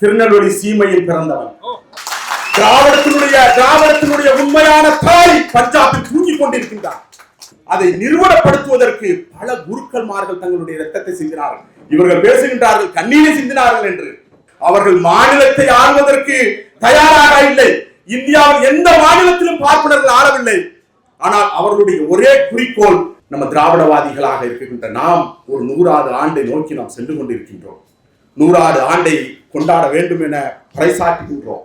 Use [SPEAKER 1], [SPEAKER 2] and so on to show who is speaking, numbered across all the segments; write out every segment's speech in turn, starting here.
[SPEAKER 1] திருநெல்வேலி சீமையில் பிறந்தவன். திராவிடத்தினுடைய திராவிடத்தினுடைய உண்மையான தாய் பஞ்சாபில் தூங்கிக் கொண்டிருக்கின்றார் அதை நிறுவனப்படுத்துவதற்கு பல குருக்கள்மார்கள் தங்களுடைய ரத்தத்தை சிந்தினார்கள். இவர்கள் பேசுகின்றார்கள் கண்ணீரை சிந்தினார்கள் என்று. அவர்கள் மாநிலத்தை ஆள்வதற்கு தயாராக இல்லை. இந்தியாவில் எந்த மாநிலத்திலும் பார்ப்பனர்கள் ஆளவில்லை. ஆனால் அவர்களுடைய ஒரே குறிக்கோள் நம்ம திராவிடவாதிகளாக இருக்கின்ற நாம் ஒரு நூறாவது ஆண்டை நோக்கி நாம் சென்று கொண்டிருக்கின்றோம். நூறாறு ஆண்டை கொண்டாட வேண்டும் என பறைசாற்றுகின்றோம்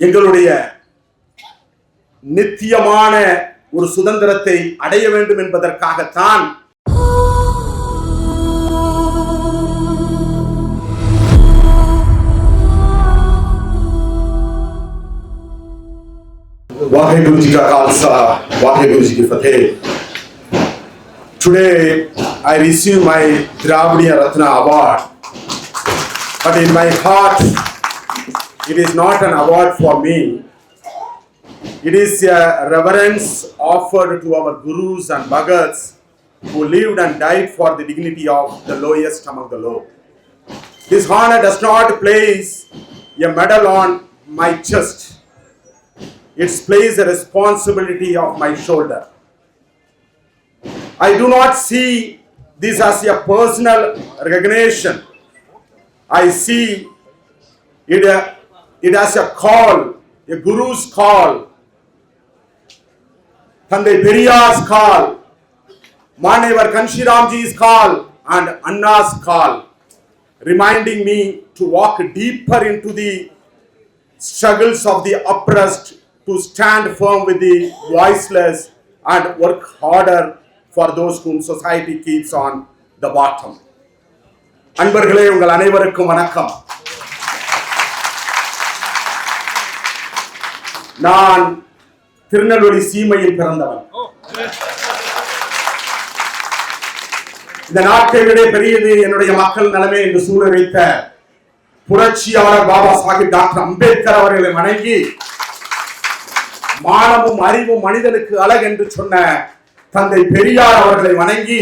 [SPEAKER 1] எங்களுடைய நித்தியமான ஒரு சுதந்திரத்தை அடைய வேண்டும் என்பதற்காகத்தான் वाहेगुरु जी का खालसा वाहेगुरु जी की फतेह today I receive my Dravidian Ratna award but in my heart it is not an award for me it is a reverence offered to our gurus and bhagats who lived and died for the dignity of the lowest among the low this honor does not place a medal on my chest it plays a responsibility of my shoulder. I do not see this as a personal recognition. I see it, uh, it as a call, a guru's call, Thandai Periyar's call, Manevar Kanshiramji's call, and Anna's call, reminding me to walk deeper into the struggles of the oppressed to stand firm with the voiceless and work harder for those whom society keeps on the bottom. அன்பர்களே உங்கள் அனைவருக்கும் வணக்கம். நான் திருநெல்வேலி சீமையில் பிறந்தவன். இந்த நாட்டை விட பெரியது என்னுடைய மக்கள் நலமே என்று சூழ வைத்த புரட்சியாளர் பாபா சாஹிப் டாக்டர் அம்பேத்கர் அவர்களை வணங்கி மானமும் அறிவும் மனிதனுக்கு அழகு என்று சொன்ன தந்தை பெரியார் அவர்களை வணங்கி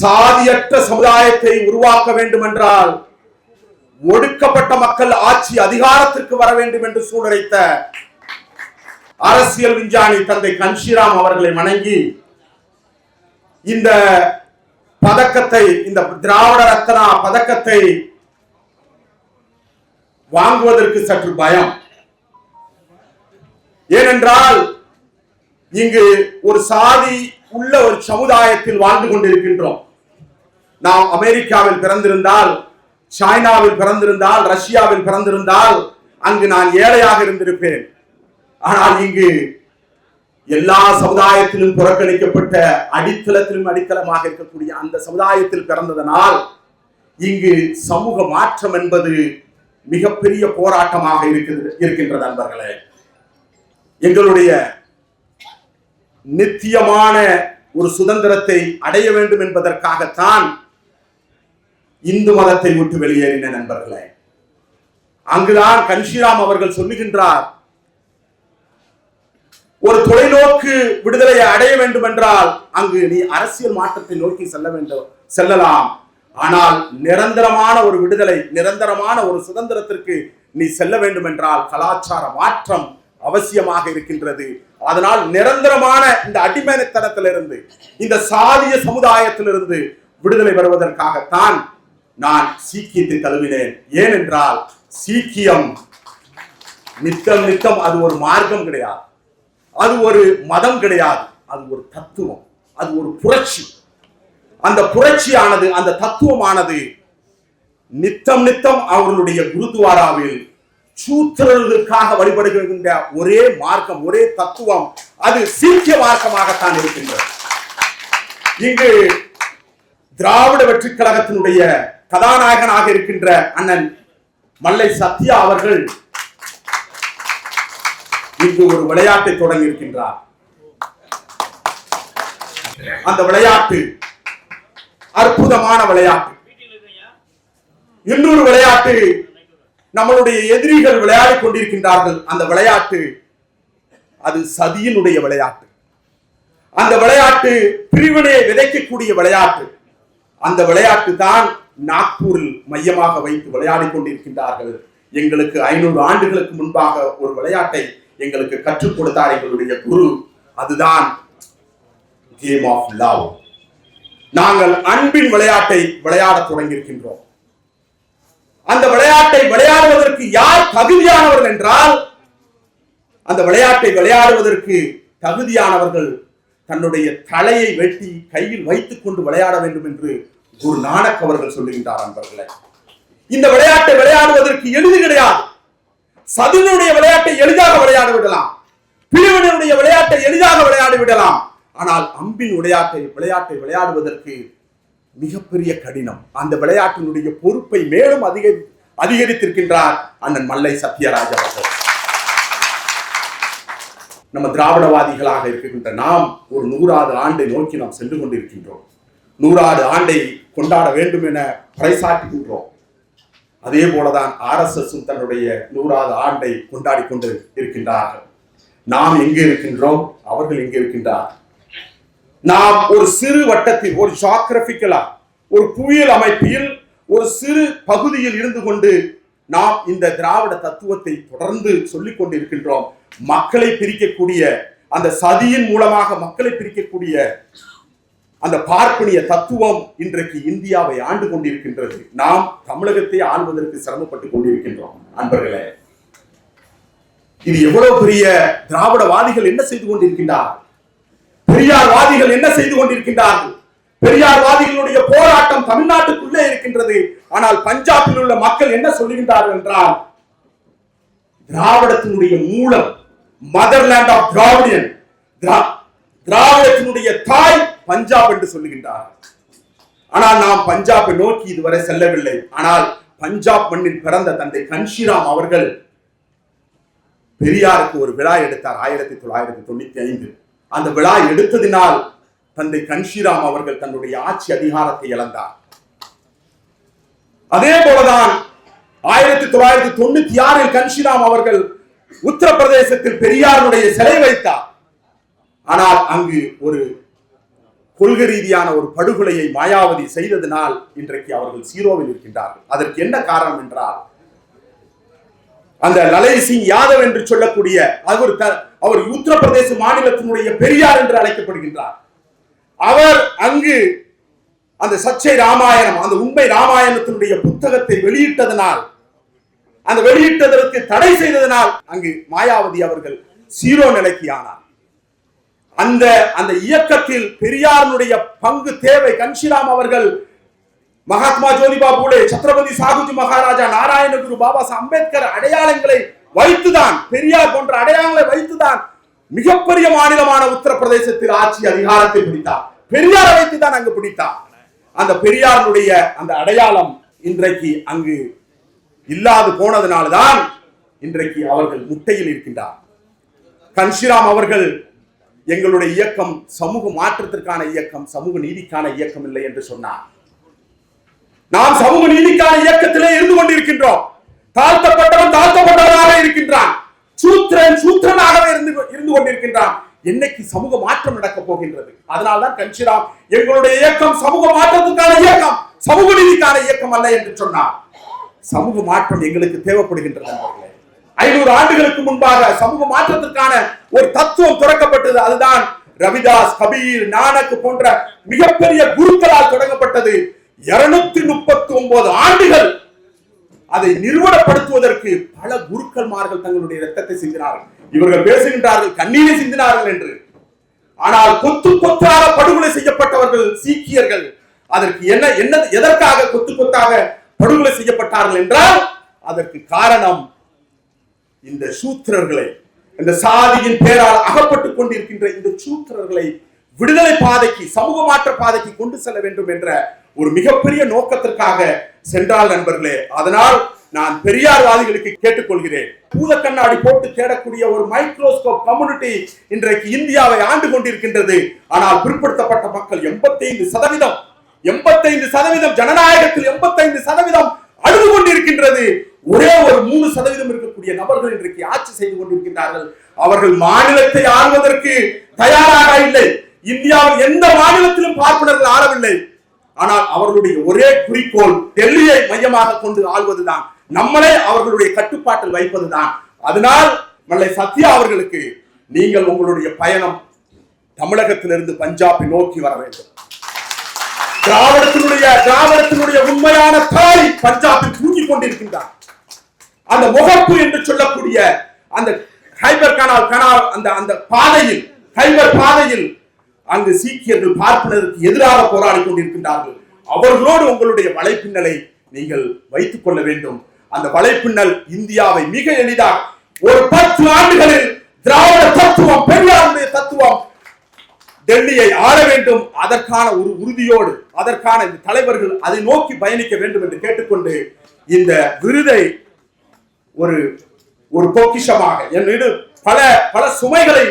[SPEAKER 1] சாதியற்ற சமுதாயத்தை உருவாக்க வேண்டும் என்றால் ஒடுக்கப்பட்ட மக்கள் ஆட்சி அதிகாரத்திற்கு வர வேண்டும் என்று சூழலைத்த அரசியல் விஞ்ஞானி தந்தை கன்ஷிராம் அவர்களை வணங்கி இந்த பதக்கத்தை இந்த திராவிட ரத்னா பதக்கத்தை வாங்குவதற்கு சற்று பயம். ஏனென்றால் இங்கு ஒரு சாதி உள்ள ஒரு சமுதாயத்தில் வாழ்ந்து கொண்டிருக்கின்றோம். நாம் அமெரிக்காவில் பிறந்திருந்தால் சைனாவில் பிறந்திருந்தால் ரஷ்யாவில் பிறந்திருந்தால் அங்கு நான் ஏழையாக இருந்திருப்பேன். ஆனால் இங்கு எல்லா சமுதாயத்திலும் புறக்கணிக்கப்பட்ட அடித்தளத்திலும் அடித்தளமாக இருக்கக்கூடிய அந்த சமுதாயத்தில் பிறந்ததனால் இங்கு சமூக மாற்றம் என்பது மிகப்பெரிய போராட்டமாக இருக்கிறது இருக்கின்றது நண்பர்களே எங்களுடைய நித்தியமான ஒரு சுதந்திரத்தை அடைய வேண்டும் என்பதற்காகத்தான் இந்து மதத்தை விட்டு வெளியேறின நண்பர்களே அங்குதான் கன்ஷிராம் அவர்கள் சொல்லுகின்றார் ஒரு தொலைநோக்கு விடுதலையை அடைய வேண்டும் என்றால் அங்கு நீ அரசியல் மாற்றத்தை நோக்கி செல்ல வேண்டும் செல்லலாம். ஆனால் நிரந்தரமான ஒரு விடுதலை நிரந்தரமான ஒரு சுதந்திரத்திற்கு நீ செல்ல வேண்டும் என்றால் கலாச்சார மாற்றம் அவசியமாக இருக்கின்றது. அதனால் நிரந்தரமான இந்த அடிமைத்தனத்திலிருந்து இந்த சாதிய சமுதாயத்திலிருந்து விடுதலை பெறுவதற்காகத்தான் நான் சீக்கியத்தை தழுவினேன். ஏனென்றால் சீக்கியம் நித்தம் நித்தம் அது ஒரு மார்க்கம் கிடையாது. அது ஒரு மதம் கிடையாது. அது ஒரு தத்துவம். அது ஒரு புரட்சி. அந்த புரட்சியானது அந்த தத்துவமானது நித்தம் நித்தம் அவர்களுடைய குருத்வாராவில் சூத்திரர்களுக்காக வழிபடுகின்ற ஒரே மார்க்கம் ஒரே தத்துவம். அது சீக்கிய மார்க்கமாகத்தான் இருக்கின்றது. இங்கு திராவிட வெற்றி கழகத்தினுடைய கதாநாயகனாக இருக்கின்ற அண்ணன் மல்லை சத்யா அவர்கள் இங்கு ஒரு விளையாட்டை தொடங்கி இருக்கின்றார் அந்த விளையாட்டு அற்புதமான விளையாட்டு. இன்னொரு விளையாட்டு நம்மளுடைய எதிரிகள் விளையாடி கொண்டிருக்கின்றார்கள். அந்த விளையாட்டு அது சதியினுடைய விளையாட்டு. அந்த விளையாட்டு பிரிவினையை விதைக்கக்கூடிய விளையாட்டு. அந்த விளையாட்டு தான் நாக்பூரில் மையமாக வைத்து விளையாடிக் கொண்டிருக்கின்றார்கள். எங்களுக்கு ஐநூறு ஆண்டுகளுக்கு முன்பாக ஒரு விளையாட்டை எங்களுக்கு கற்றுக் கொடுத்தார் எங்களுடைய குரு. அதுதான் கேம் ஆஃப் லவ் நாங்கள் அன்பின் விளையாட்டை விளையாடத் தொடங்கியிருக்கின்றோம். அந்த விளையாட்டை விளையாடுவதற்கு யார் தகுதியானவர்கள் என்றால் அந்த விளையாட்டை விளையாடுவதற்கு தகுதியானவர்கள் தன்னுடைய தலையை வெட்டி கையில் வைத்துக் கொண்டு விளையாட வேண்டும் என்று குரு நானக் அவர்கள் சொல்லுகின்றார் நண்பர்களே இந்த விளையாட்டை விளையாடுவதற்கு எளிது கிடையாது. சதுனுடைய விளையாட்டை எளிதாக விளையாட விடலாம். பிரிவினருடைய விளையாட்டை எளிதாக விளையாடி விடலாம். ஆனால் அம்பின் விளையாட்டை விளையாட்டை விளையாடுவதற்கு மிகப்பெரிய கடினம். அந்த விளையாட்டினுடைய பொறுப்பை மேலும் அதிகரி அதிகரித்திருக்கின்றார் அண்ணன் மல்லை சத்யராஜ் அவர்கள். நம்ம திராவிடவாதிகளாக இருக்கின்ற நாம் ஒரு நூறாவது ஆண்டை நோக்கி நாம் சென்று கொண்டிருக்கின்றோம். நூறாவது ஆண்டை கொண்டாட வேண்டும் என பறைசாற்றுகின்றோம் அதே போலதான் ஆர்எஸ்எஸும் தன்னுடைய நூறாவது ஆண்டை கொண்டாடி கொண்டு இருக்கின்றார்கள். நாம் எங்கே இருக்கின்றோம்? அவர்கள் எங்கே இருக்கின்றார் நாம் ஒரு சிறு வட்டத்தில் ஒரு ஜாகிரபிக்கலா ஒரு புவியியல் அமைப்பில் ஒரு சிறு பகுதியில் இருந்து கொண்டு நாம் இந்த திராவிட தத்துவத்தை தொடர்ந்து சொல்லிக் கொண்டிருக்கின்றோம். மக்களை பிரிக்கக்கூடிய அந்த சதியின் மூலமாக மக்களை பிரிக்கக்கூடிய அந்த பார்ப்பனிய தத்துவம் இன்றைக்கு இந்தியாவை ஆண்டு கொண்டிருக்கின்றது. நாம் தமிழகத்தை ஆள்வதற்கு சிரமப்பட்டுக் கொண்டிருக்கின்றோம். அன்பர்களே இது எவ்வளவு பெரிய திராவிடவாதிகள் என்ன செய்து கொண்டிருக்கின்றார்கள்? பெரியார்வாதிகள் என்ன செய்து கொண்டிருக்கின்றார்கள்? பெரியார்வாதிகளுடைய போராட்டம் தமிழ்நாட்டுக்குள்ளே இருக்கின்றது. ஆனால் பஞ்சாபில் உள்ள மக்கள் என்ன சொல்லுகின்றார்கள் என்றால் திராவிடத்தினுடைய மூலம் மதர்லேண்ட் ஆஃப் திராவிடியன் திராவிடத்தினுடைய தாய் பஞ்சாப் என்று சொல்லுகின்றார்கள் ஆனால் நாம் பஞ்சாபை நோக்கி இதுவரை செல்லவில்லை. ஆனால் பஞ்சாப் மண்ணில் பிறந்த தந்தை கன்ஷிராம் அவர்கள் பெரியாருக்கு ஒரு விழா எடுத்தார் ஆயிரத்தி தொள்ளாயிரத்தி தொண்ணூத்தி ஐந்து அந்த விழா எடுத்ததினால் தந்தை கன்ஷிராம் அவர்கள் தன்னுடைய ஆட்சி அதிகாரத்தை இழந்தார். அதே போலதான் ஆயிரத்தி தொள்ளாயிரத்தி தொண்ணூத்தி ஆறில் கன்ஷிராம் அவர்கள் உத்தரப்பிரதேசத்தில் பெரியாருடைய சிலை வைத்தார். ஆனால் அங்கு ஒரு கொள்கை ரீதியான ஒரு படுகொலையை மாயாவதி செய்ததினால் இன்றைக்கு அவர்கள் சீரோவில் இருக்கின்றார்கள். அதற்கு என்ன காரணம் என்றால் அந்த லலை சிங் யாதவ் என்று சொல்லக்கூடிய அவர் அவர் உத்தரப்பிரதேச மாநிலத்தினுடைய பெரியார் என்று அழைக்கப்படுகின்றார். அவர் அங்கு அந்த சச்சை ராமாயணம் அந்த உண்மை ராமாயணத்தினுடைய புத்தகத்தை வெளியிட்டதனால் அந்த வெளியிட்டதற்கு தடை செய்ததனால் அங்கு மாயாவதி அவர்கள் சீரோ நிலைக்கு ஆனார். அந்த அந்த இயக்கத்தில் பெரியாருடைய பங்கு தேவை. கன்ஷிராம் அவர்கள் மகாத்மா ஜோதிபா பூலே சத்ரபதி சாகுஜி மகாராஜா நாராயணகுரு பாபா அம்பேத்கர் அடையாளங்களை வைத்துதான் பெரியார் போன்ற அடையாளங்களை வைத்துதான் மிகப்பெரிய மாநிலமான உத்தரப்பிரதேசத்தில் ஆட்சி அதிகாரத்தை பிடித்தார். பெரியாரை வைத்துதான் அங்கு பிடித்தார். அந்த பெரியாருடைய அந்த அடையாளம் இன்றைக்கு அங்கு இல்லாது போனதுனால்தான் இன்றைக்கு அவர்கள் முட்டையில் இருக்கின்றார். கன்ஷிராம் அவர்கள் எங்களுடைய இயக்கம் சமூக மாற்றத்திற்கான இயக்கம் சமூக நீதிக்கான இயக்கம் இல்லை என்று சொன்னார். நாம் சமூக நீதிக்கான இயக்கத்திலே இருந்து கொண்டிருக்கின்றோம். தாழ்த்தப்பட்டவன் தாழ்த்தப்பட்டவனாக இருக்கின்றான். சூத்திரன் சூத்திரனாகவே இருந்து இருந்து கொண்டிருக்கின்றான். என்னைக்கு சமூக மாற்றம் நடக்கப் போகின்றது? அதனால்தான் கன்ஷிராம் எங்களுடைய இயக்கம் சமூக மாற்றத்துக்கான இயக்கம் சமூக நீதிக்கான இயக்கம் அல்ல என்று சொன்னார். சமூக மாற்றம் எங்களுக்கு தேவைப்படுகின்றது ஐநூறு ஆண்டுகளுக்கு முன்பாக சமூக மாற்றத்திற்கான ஒரு தத்துவம் துறக்கப்பட்டது அதுதான் ரவிதாஸ் கபீர் நானக் போன்ற மிகப்பெரிய குருக்களால் தொடங்கப்பட்டது. இருநூத்தி முப்பத்தி ஒன்பது ஆண்டுகள் அதை நிறுவனப்படுத்துவதற்கு பல குருக்கள்மார்கள் தங்களுடைய ரத்தத்தை சிந்தினார்கள். இவர்கள் பேசுகின்றார்கள் கண்ணீரை சிந்தினார்கள் என்று. ஆனால் கொத்து கொத்தாக படுகொலை செய்யப்பட்டவர்கள் சீக்கியர்கள் அதற்கு என்ன என்ன எதற்காக கொத்து கொத்தாக படுகொலை செய்யப்பட்டார்கள் என்றால் அதற்கு காரணம் இந்த சூத்திரர்களை இந்த சாதியின் பேரால் அகப்பட்டுக் கொண்டிருக்கின்ற இந்த சூத்திரர்களை விடுதலை பாதைக்கு சமூக மாற்ற பாதைக்கு கொண்டு செல்ல வேண்டும் என்ற ஒரு மிகப்பெரிய நோக்கத்திற்காக சென்றால் நண்பர்களே அதனால் நான் பெரியார்வாதிகளுக்கு கேட்டுக்கொள்கிறேன். பூத கண்ணாடி போட்டு தேடக்கூடிய ஒரு மைக்ரோஸ்கோப் கம்யூனிட்டி இன்றைக்கு இந்தியாவை ஆண்டு கொண்டிருக்கின்றது. ஆனால் பிற்படுத்தப்பட்ட மக்கள் எண்பத்தைந்து சதவீதம் எண்பத்தைந்து சதவீதம் ஜனநாயகத்தில் எண்பத்தைந்து சதவீதம் அழுது கொண்டிருக்கின்றது. ஒரே ஒரு மூணு சதவீதம் இருக்கக்கூடிய நபர்கள் இன்றைக்கு ஆட்சி செய்து கொண்டிருக்கின்றார்கள். அவர்கள் மாநிலத்தை ஆள்வதற்கு தயாராக இல்லை. இந்தியாவில் எந்த மாநிலத்திலும் பார்ப்பனர்கள் ஆளவில்லை. ஆனால் அவர்களுடைய ஒரே குறிக்கோள் டெல்லியை மையமாக கொண்டு ஆள்வதுதான். நம்மளே அவர்களுடைய கட்டுப்பாட்டில் வைப்பதுதான். அதனால் மல்லை சத்யா அவர்களுக்கு நீங்கள் உங்களுடைய பயணம் தமிழகத்திலிருந்து பஞ்சாபை நோக்கி வர வேண்டும். திராவிடத்தினுடைய திராவிடத்தினுடைய உண்மையான தாய் பஞ்சாபில் தூங்கிக் கொண்டிருக்கின்றார். அந்த முகப்பு என்று சொல்லக்கூடிய அந்த ஹைபர் கனால் கனால் அந்த அந்த பாதையில் ஹைபர் பாதையில் அங்கு சீக்கியர்கள் பார்ப்பனருக்கு எதிராக போராடி கொண்டிருக்கின்றார்கள். அவர்களோடு உங்களுடைய வலைப்பின்னலை நீங்கள் வைத்துக் கொள்ள வேண்டும். அந்த வலைப்பின்னல் இந்தியாவை மிக எளிதாக ஒரு பத்து ஆண்டுகளில் திராவிட தத்துவம் பெரியாருடைய தத்துவம் டெல்லியை ஆள வேண்டும். அதற்கான ஒரு உறுதியோடு அதற்கான இந்த தலைவர்கள் அதை நோக்கி பயணிக்க வேண்டும் என்று கேட்டுக்கொண்டு இந்த விருதை ஒரு ஒரு பொக்கிஷமாக. என்னிடம் பல பல சுமைகளை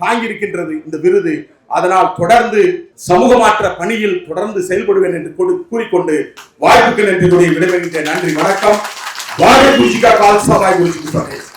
[SPEAKER 1] தாங்கியிருக்கின்றது இந்த விருது. அதனால் தொடர்ந்து சமூக மாற்ற பணியில் தொடர்ந்து செயல்படுவேன் என்று கொடு- கூறிக்கொண்டு வாய்ப்புகள் என்று விடைபெறுகின்ற நன்றி வணக்கம். வாகை குஜிகா கால்சா வாய்